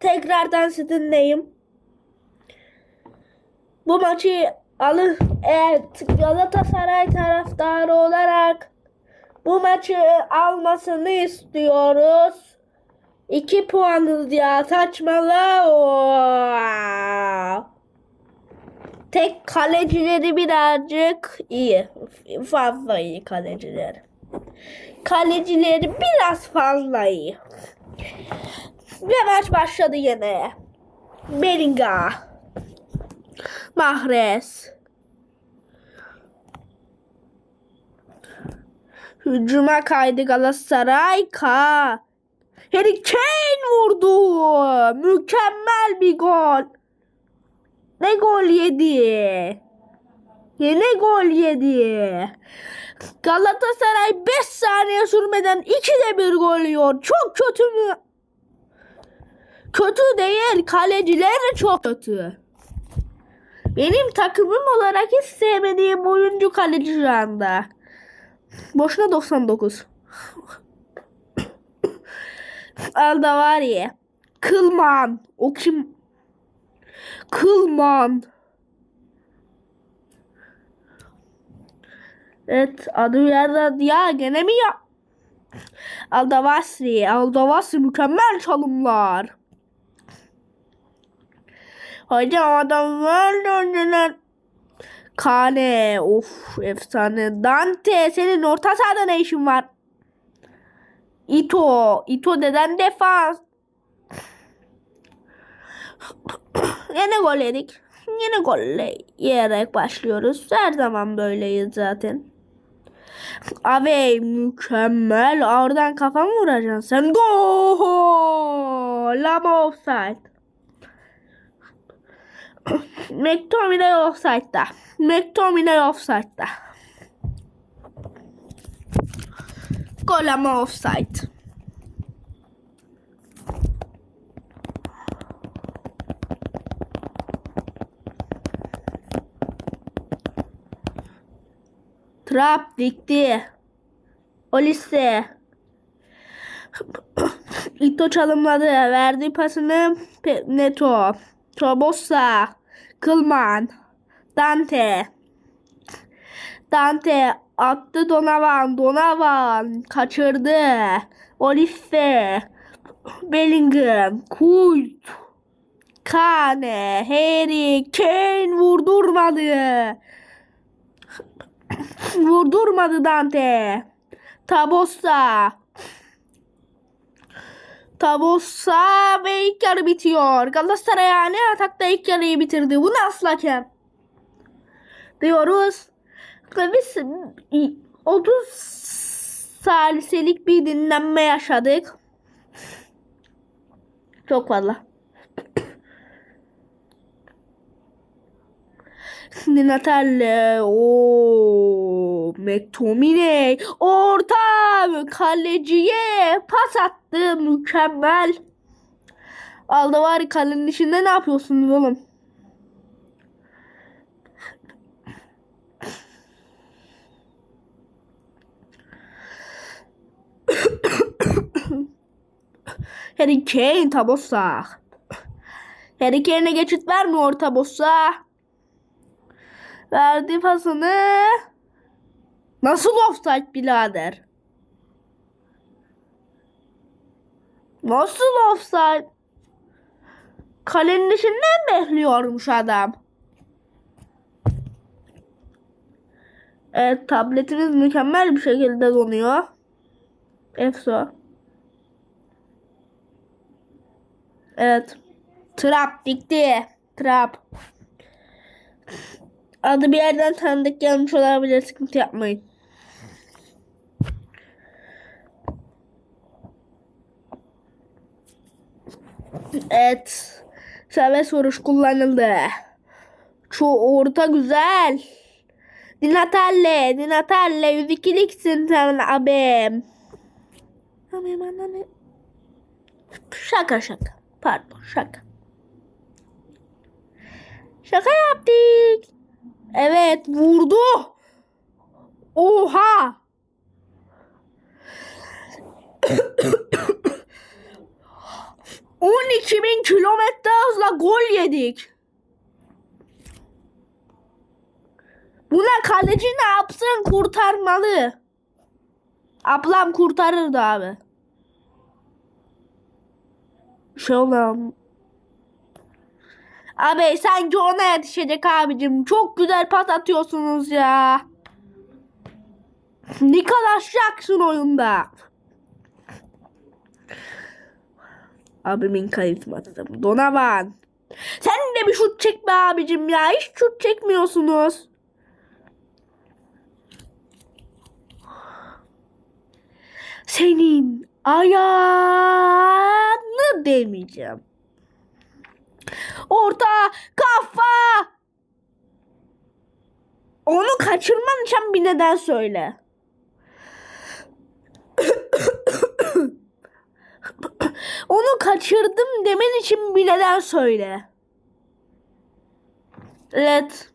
Tekrardan sizinleyim. Bu maçı alın evet Galatasaray taraftarı olarak bu maçı almasını istiyoruz. 2 puanız ya saçmalama. Tek kalecileri birazcık iyi. Fazla iyi kalecileri. Kalecileri biraz fazla iyi. Ve maç başladı yine. Bellinga. Mahrez. Hücuma kaydı Galatasaray. Ka. Harry Kane vurdu. Mükemmel bir gol. Ne gol yedi? Yine gol yedi. Galatasaray 5 saniye sürmeden 2'de bir gol yiyor. Çok kötü mü? Kötü değil. Kaleciler çok kötü. Benim takımım olarak hiç sevmediğim oyuncu kaleci şu anda. Boşuna 99. Alda var ya. Kılman. O kim? Kılman. Evet adı yerde ya gene mi ya? Aldavasri. Aldavasri mükemmel çalımlar. Hocam adamlar döndüler. Kane. Of efsane. Dante senin orta sahada ne işin var? Ito. Ito neden defans? Yine gol yedik. Yine golle yiyerek başlıyoruz. Her zaman böyleyiz zaten. Abi mükemmel. Oradan kafa mı vuracaksın sen? Gol! Ama offside. McTominay offside'da. McTominay offside'da. Gol ama offside. Trap dikti. Olise. Ito çalımladı. Verdi pasını Neto. Tobosa. Kılman. Dante. Dante attı Donavan. Donavan kaçırdı. Olise. Bellingham. Kult. Kane. Harry. Kane vurdurmadı. Vurdurmadı Dante. Tabossa. Tabossa ve ilk yarı bitiyor. Galatasaray yani atakta ilk yarıyı bitirdi. Bu nasıl hakem? Diyoruz. Biz 30 saliselik bir dinlenme yaşadık. Çok fazla. Şimdi Natale. o McTominay. Orta kaleciye pas attı. Mükemmel. Aldı var kalenin içinde ne yapıyorsunuz oğlum? Harry Kane tabossa. Harry Kane'e geçit vermiyor tabossa. Verdi pasını. Nasıl offside birader? Nasıl offside? Kalenin içinden bekliyormuş adam. Evet tabletiniz mükemmel bir şekilde donuyor. Efso. Evet. Trap dikti. Trap. Adı bir yerden tanıdık gelmiş olabilir. Sıkıntı yapmayın. Evet. Serbest vuruş kullanıldı. Şu orta güzel. Dinatalle. Dinatalle. 102'liksin sen abim. Abim anne. Şaka şaka. Pardon şaka. Şaka yaptık. Evet vurdu. Oha. 2000 kilometre hızla gol yedik. Buna kaleci ne yapsın kurtarmalı. Ablam kurtarırdı abi. Şey olam. Abi sanki ona yetişecek abicim. Çok güzel pas atıyorsunuz ya. Nicholas Jackson oyunda. Abimin karizması. Donavan. Sen de bir şut çekme abicim ya. Hiç şut çekmiyorsunuz. Senin ayağını demeyeceğim. Orta kafa. Onu kaçırman için bir neden söyle. Onu kaçırdım demen için bir neden söyle. Evet.